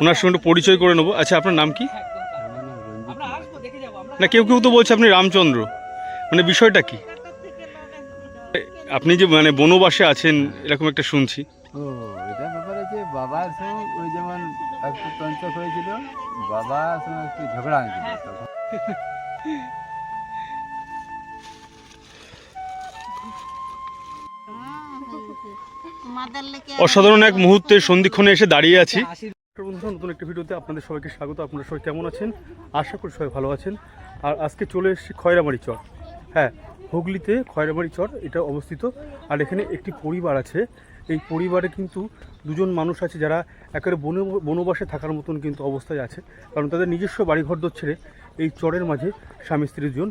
ওনার সঙ্গে পরিচয় করে নেব। আচ্ছা আপনার নাম কি। না, কেউ কেউ তো বলছে আপনি রামচন্দ্র। মানে বিষয়টা কি? আপনি যে মানে বনবাসে আছেন, এরকম একটা শুনছি। সঙ্গে ওই যেমন একটু হয়েছিল সঙ্গে একটু ঝগড়া হয়েছিল অসাধারণ এক মুহূর্তে সন্ধিক্ষণে এসে দাঁড়িয়ে আছি। বন্ধুরা নতুন একটি ভিডিওতে আপনাদের সবাইকে স্বাগত। আপনারা সবাই কেমন আছেন? আশা করি সবাই ভালো আছেন। আর আজকে চলে এসেছি খয়রামারি চর। হ্যাঁ হুগলিতে খয়রামারি চর এটা অবস্থিত। আর এখানে একটি পরিবার আছে। এই পরিবারে কিন্তু দুজন মানুষ আছে যারা একেবারে বন বনবাসে থাকার মতন কিন্তু অবস্থায় আছে। কারণ তাদের নিজস্ব বাড়িঘর দর ছেড়ে এই চরের মাঝে স্বামী স্ত্রী দুজন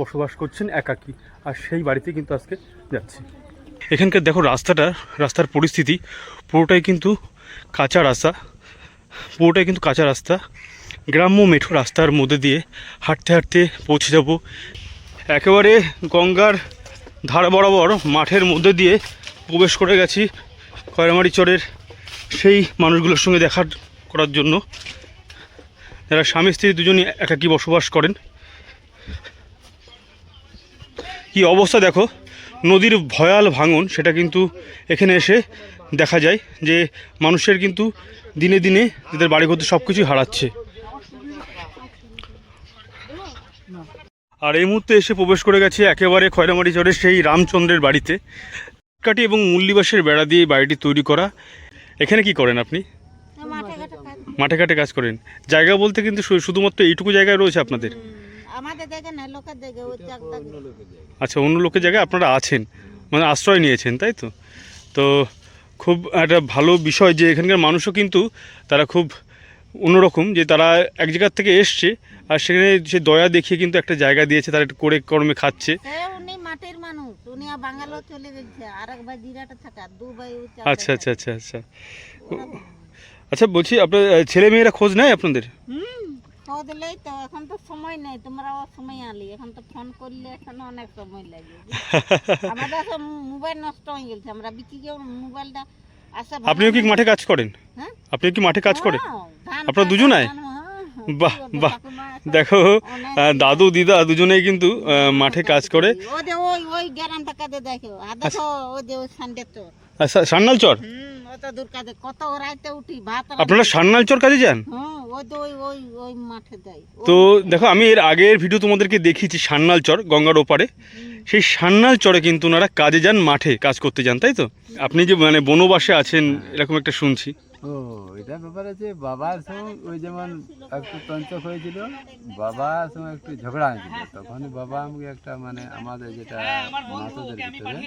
বসবাস করছেন একাকী। আর সেই বাড়িতে কিন্তু আজকে যাচ্ছি। এখানকার দেখো রাস্তাটা, রাস্তার পরিস্থিতি, পুরোটাই কিন্তু কাঁচা রাস্তা, পুরোটাই কিন্তু কাঁচা রাস্তা। গ্রাম্য মেঠো রাস্তার মধ্যে দিয়ে হাঁটতে হাঁটতে পৌঁছে যাব। একেবারে গঙ্গার ধার বরাবর মাঠের মধ্যে দিয়ে প্রবেশ করে গেছি খয়রামারি চরের সেই মানুষগুলোর সঙ্গে দেখা করার জন্য। যারা স্বামী, স্ত্রী দুজনই একাকী বসবাস করেন। কি অবস্থা দেখো? নদীর ভয়াল ভাঙন সেটা কিন্তু এখানে এসে দেখা যায় যে মানুষের কিন্তু দিনে দিনে তাদের বাড়িঘর সব কিছুই হারাচ্ছে। আর এই মুহূর্তে এসে প্রবেশ করে গেছে একেবারে খয়রামারি চরের সেই রামচন্দ্রের বাড়িতে। কাটি এবং মূল্যবাসের বেড়া দিয়ে বাড়িটি তৈরি করা। এখানে কি করেন আপনি? মাঠে ঘাটে কাজ করেন। জায়গা বলতে কিন্তু শুধুমাত্র এইটুকু জায়গায় রয়েছে আপনাদের? আমাদের দেখে না লোকের দেখে ওই চাকদা আচ্ছা অন্য লোকের জায়গায় আপনারা আছেন। মানে আশ্রয় নিয়েছেন তাই তো? তো খুব একটা ভালো বিষয় যে এখানকার মানুষও কিন্তু তারা খুব অন্যরকম যে তারা এক জায়গার থেকে এসছে আর সেখানে সে দয়া দেখিয়ে কিন্তু একটা জায়গা দিয়েছে তারা একটু করে কর্মে খাচ্ছে। মাটির মানুষ উনি আর বাঙালো চলে গেছে আর জিরাটা থাকে আর দু ভাই ওই আচ্ছা আচ্ছা আচ্ছা আচ্ছা। আচ্ছা বলছি আপনার ছেলে মেয়েরা খোঁজ নেয় আপনাদের? হুম খাওয়া দিলেই তো এখন তো সময় নেই তোমরা সময় আলি এখন তো ফোন করলে এখন অনেক সময় লাগে আমাদের সব মোবাইল নষ্ট হয়ে গেছে আমরা বিক্রি করে মোবাইলটা আসা আপনিও কি মাঠে কাজ করেন? হ্যাঁ? আপনিও কি মাঠে কাজ করেন? হ্যাঁ, ধান আপনারা দুজনাই? ধান, হ্যাঁ, বাহ, বাহ। দেখো দাদু দিদা দুজনেই কিন্তু মাঠে কাজ করে। সান্নাল চর? আপনারা সান্নাল চর কাজে যান? তো ওই ওই ওই মাঠে তো দেখো আমি এর আগের ভিডিও তোমাদেরকে দেখিয়েছি সান্নাল চর গঙ্গার ওপারে। সেই সান্নাল চরে কিন্তু ওনারা কাজে যান মাঠে কাজ করতে যান তাই তো? আপনি যে মানে বনবাসে আছেন এরকম একটা শুনছি। ও এটা ব্যাপার আছে বাবার সঙ্গে ওই যেমন একটু তঞ্চক হয়েছিল বাবার সঙ্গে একটু ঝগড়া হয়েছিল। তখন বাবা আমাকে একটা মানে আমাদের যেটা মাতাদের ভিতরে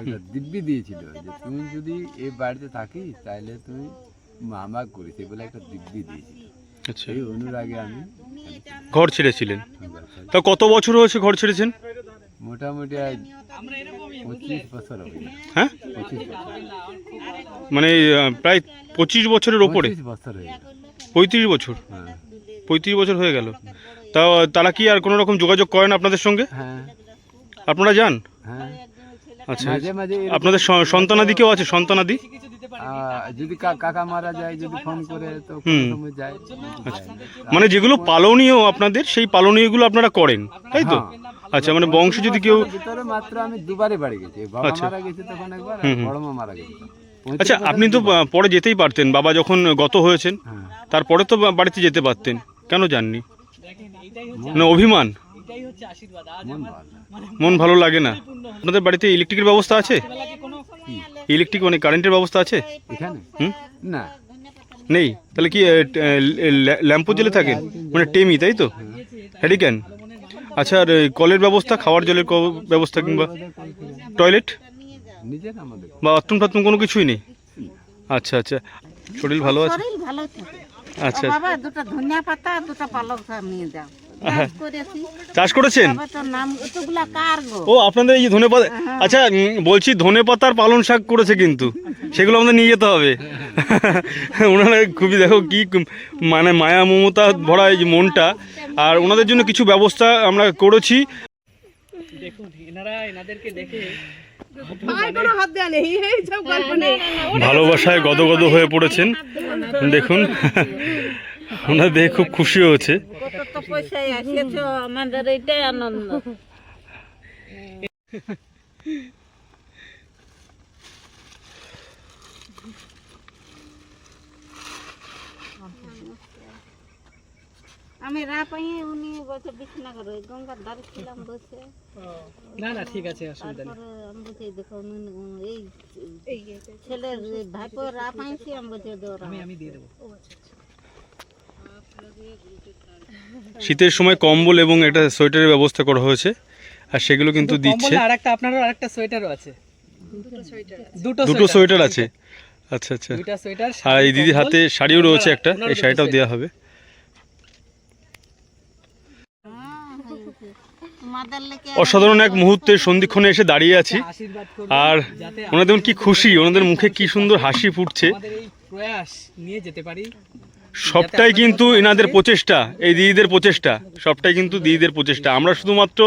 একটা দিব্যি দিয়েছিল যে তুমি যদি এই বাড়িতে থাকিস তাহলে তুমি মামা করিস এই বলে একটা দিব্যি দিয়েছিল। আচ্ছা। আমি। ঘর ছেড়েছিলেন। তা কত বছর হয়েছে ঘর ছেড়েছেন? মোটামুটি আজ পঁচিশ বছর হবে। হ্যাঁ? পঁচিশ বছর। মানে প্রায় পঁচিশ বছরের ওপরে। পঁচিশ বছর হয়ে গেল। পঁয়ত্রিশ বছর। হ্যাঁ। পঁয়ত্রিশ বছর হয়ে গেল। তা তারা কি আর কোনো রকম যোগাযোগ করেন আপনাদের সঙ্গে? হ্যাঁ। আপনারা যান? হ্যাঁ। আচ্ছা। মাঝে মাঝে আপনাদের স- সন্তানাদি কেউ আছে? সন্তানাদি? আহ, যদি কা- কাকা মারা যায় যদি ফোন করে তো কোনো হুম। সময় যায়। আচ্ছা। মানে যেগুলো পালনীয় আপনাদের সেই পালনীয়গুলো আপনারা করেন তাই তো? হ্যাঁ। আচ্ছা মানে বংশ যদি কেউ ভিতরে মাত্র আমি দুবারে বাড়ি গেছি। বাবা আচ্ছা। মারা গেছে তখন একবার আর হুম, হুম। বড় মা মারা গেছে পঁয়ত্রিশ আচ্ছা বছর আপনি তো আহ, পরে যেতেই পারতেন বাবা যখন গত হয়েছেন হ্যাঁ। তারপরে তো বা- বাড়িতে যেতে পারতেন কেন যাননি? মন- না অভিমান। মন ভালো। মন ভালো লাগে না। আপনাদের বাড়িতে ইলেকট্রিকের ব্যবস্থা আছে? ইলেকট্রিক মানে কারেন্টের ব্যবস্থা আছে? এখানে? হুম? না। নেই? তাহলে কি ল্যাম্পো জ্বেলে থাকেন? মানে টেমি তাই তো? হ্যারিকেন আচ্ছা আর কলের ব্যবস্থা খাওয়ার জলের ক- ব্যবস্থা কিংবা টয়লেট বা বাথরুম টাথরুম কোনো কিছুই নেই? আচ্ছা আচ্ছা। শরীর ভালো আছে? আচ্ছা। বাবা দুটো ধনিয়া পাতা দুটো পালক নিয়ে যাও। চাষ চাষ করেছেন? ও আপনাদের এই ধনে পাতা আচ্ছা বলছি ধনে পাতার পালন শাক করেছে কিন্তু। সেগুলো আমাদের নিয়ে যেতে হবে। ওনারা খুবই দেখো কি মানে মায়া মমতা ভরা এই যে মনটা। আর ওনাদের জন্য কিছু ব্যবস্থা আমরা করেছি। দেখুন এনারা এনাদেরকে দেখে ভালোবাসায় গদগদ হয়ে। পড়েছেন। দেখুন। ওনার দেখে খুব খুশি হয়েছে। আমাদের এটাই আনন্দ। আমি রা পাই উনি বসে বিছনা করে গঙ্গার ধারে ছিলাম বসে না না ঠিক আছে অসুবিধা নেই। আমি বলছি দেখো এই ছেলের ভাইপো রা পাইছি আমি বলছি দৌড়া আমি আমি দিয়ে দেবো। শীতের সময় কম্বল এবং একটা সোয়েটারের ব্যবস্থা করা হয়েছে আর সেগুলো কিন্তু দিচ্ছে। আর একটা আপনারও আর একটা সোয়েটারও আছে। দুটো দুটো সোয়েটার। আছে। আচ্ছা আচ্ছা। আর এই দিদির হাতে শাড়িও রয়েছে একটা এই শাড়িটাও দেওয়া হবে। অসাধারণ এক মুহূর্তের সন্ধিক্ষণে এসে দাঁড়িয়ে আছি। আর ওনাদের কি খুশি ওনাদের মুখে কি সুন্দর হাসি ফুটছে। প্রয়াস নিয়ে যেতে পারি। সবটাই কিন্তু এনাদের প্রচেষ্টা এই দিদিদের প্রচেষ্টা সবটাই কিন্তু দিদিদের প্রচেষ্টা। আমরা শুধুমাত্র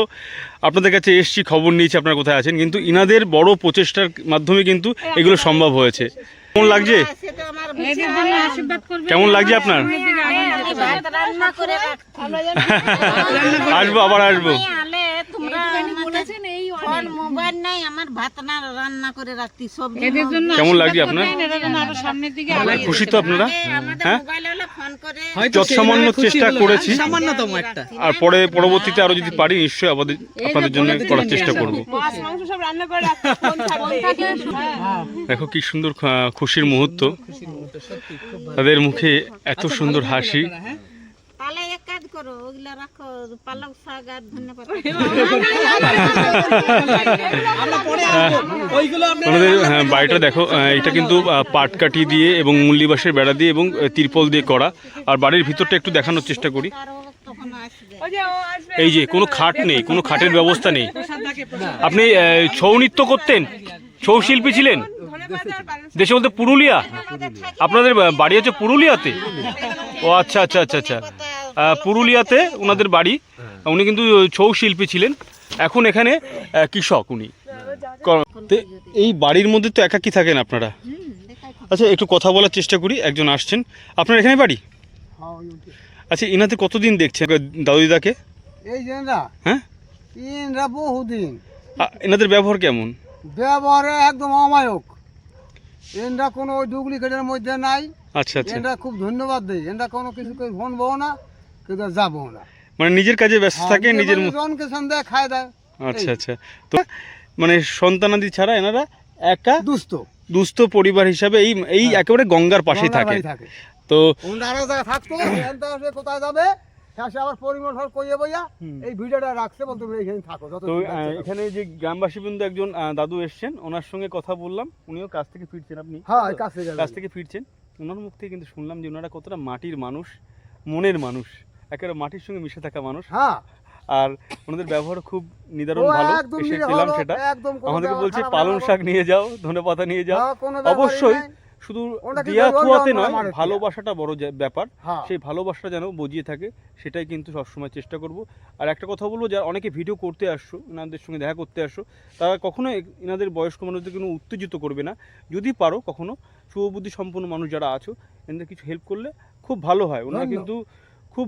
আপনাদের কাছে এসছি খবর নিয়েছি আপনারা কোথায় আছেন কিন্তু ইনাদের বড় প্রচেষ্টার মাধ্যমে কিন্তু এগুলো সম্ভব হয়েছে। কেমন লাগছে? সেটা আমার বিছানা আশীর্বাদ করবে। কেমন লাগছে আপনার? রাখছি। আসব আবার আসব। ফোন মোবাইল নাই আমার ভাত না রান্না করে রাখতি সবজি কেমন লাগছে আপনার? খুশি তো আপনারা? আমাদের হ্যাঁ? সামান্য চেষ্টা করেছি। সামান্যতম একটা। আর পরে পরবর্তীতে আরও যদি পারি নিশ্চয়ই আমাদের আপনাদের জন্য করার চেষ্টা করব। দেখো কি সুন্দর খুশির মুহূর্ত। খুশির মুহূর্ত সত্যি খুব ভালো। তাদের মুখে এত সুন্দর হাসি আপনারা, হ্যাঁ? তাহলে এক কাজ করো ওগুলা রাখো পালক শাক আর হ্যাঁ, বাড়িটা দেখো এটা কিন্তু পাটকাঠি দিয়ে এবং মুল্লিবাসের বেড়া দিয়ে এবং তিরপল দিয়ে করা আর বাড়ির ভিতরটা একটু দেখানোর চেষ্টা করি এই যে কোনো খাট নেই কোনো খাটের ব্যবস্থা নেই আপনি ছৌ নৃত্য করতেন ছৌ শিল্পী ছিলেন দেশে বলতে পুরুলিয়া আপনাদের বাড়ি হচ্ছে পুরুলিয়াতে ও আচ্ছা আচ্ছা আচ্ছা আচ্ছা পুরুলিয়াতে ওনাদের বাড়ি। উনি কিন্তু ছৌ শিল্পী ছিলেন। এখন এখানে কৃষক উনি। এই বাড়ির মধ্যে তো একাকি থাকেন আপনারা? আচ্ছা একটু কথা বলার চেষ্টা করি একজন আসছেন। আপনার এখানে বাড়ি? আচ্ছা ইনাতে কতদিন দেখছেন দাদু দিদাকে এই যে হ্যাঁ? বহুদিন। এনাদের ব্যবহার কেমন? ব্যবহারে একদম অমায়ক। এনরা কোনো ওই ডুপ্লিকেটের মধ্যে নাই। আচ্ছা আচ্ছা। এনরা খুব ধন্যবাদ দেয় এনরা কোনো কিছু কেউ শুনব না। কিন্তু যাব না মানে নিজের কাজে ব্যস্ত থাকে নিজের জনকে সন্দেহ খায় দেয়। আচ্ছা আচ্ছা। তো মানে সন্তানাদি ছাড়া এনারা একা দুস্থ। দুস্থ পরিবার হিসাবে এই এই একেবারে গঙ্গার পাশেই থাকে। তো ওনরা থাকতো কোথায় যাবে সে আবার পরিমল ফল কইয়ে বইয়া এই ভিডিওটা রাখছে বলতে এইখানে থাকো যত তো এখানে যে গ্রামবাসী বন্ধু একজন দাদু এসছেন ওনার সঙ্গে কথা বললাম উনিও কাছ থেকে ফিরছেন আপনি। হ্যাঁ কাছ থেকে ফিরছেন। ওনার মুখ থেকে কিন্তু শুনলাম যে ওনারা কতটা মাটির মানুষ মনের মানুষ। একেবারে মাটির সঙ্গে মিশে থাকা মানুষ। হ্যাঁ। আর ওনাদের ব্যবহার খুব নিদারুণ ভালো এসে পেলাম সেটা। আমাদেরকে বলছে পালং শাক নিয়ে যাও ধনে পাতা নিয়ে যাও। অবশ্যই শুধু দিয়া বলব, নয় ভালোবাসাটা বড় ব্যাপার। হ্যাঁ। সেই ভালোবাসাটা যেন বজিয়ে থাকে সেটাই কিন্তু সবসময় চেষ্টা করব। আর একটা কথা বলব যারা অনেকে ভিডিও করতে আসছো এনাদের সঙ্গে দেখা করতে আসছো তারা কখনো এনাদের বয়স্ক মানুষদের কোনো উত্তেজিত করবে না। যদি পারো কখনো শুভবুদ্ধি সম্পন্ন মানুষ যারা আছো এনাদের কিছু হেল্প করলে খুব ভালো হয়। ওনারা কিন্তু খুব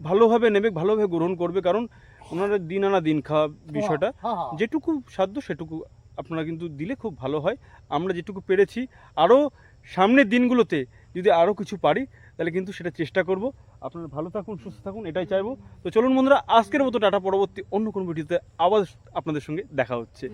ভালোভাবে নেবে ভালোভাবে গ্রহণ করবে কারণ ওনারা দিন আনা দিন খাওয়া বিষয়টা। হ্যাঁ, হ্যাঁ। যেটুকু সাধ্য সেটুকু আপনারা কিন্তু দিলে খুব ভালো হয়। আমরা যেটুকু পেরেছি আরও সামনের দিনগুলোতে যদি আরও কিছু পারি তাহলে কিন্তু সেটা চেষ্টা করব। আপনারা ভালো থাকুন সুস্থ থাকুন এটাই চাইব। তো চলুন বন্ধুরা আজকের মতো টাটা পরবর্তী অন্য কোনো ভিডিওতে আবার আপনাদের সঙ্গে দেখা হচ্ছে।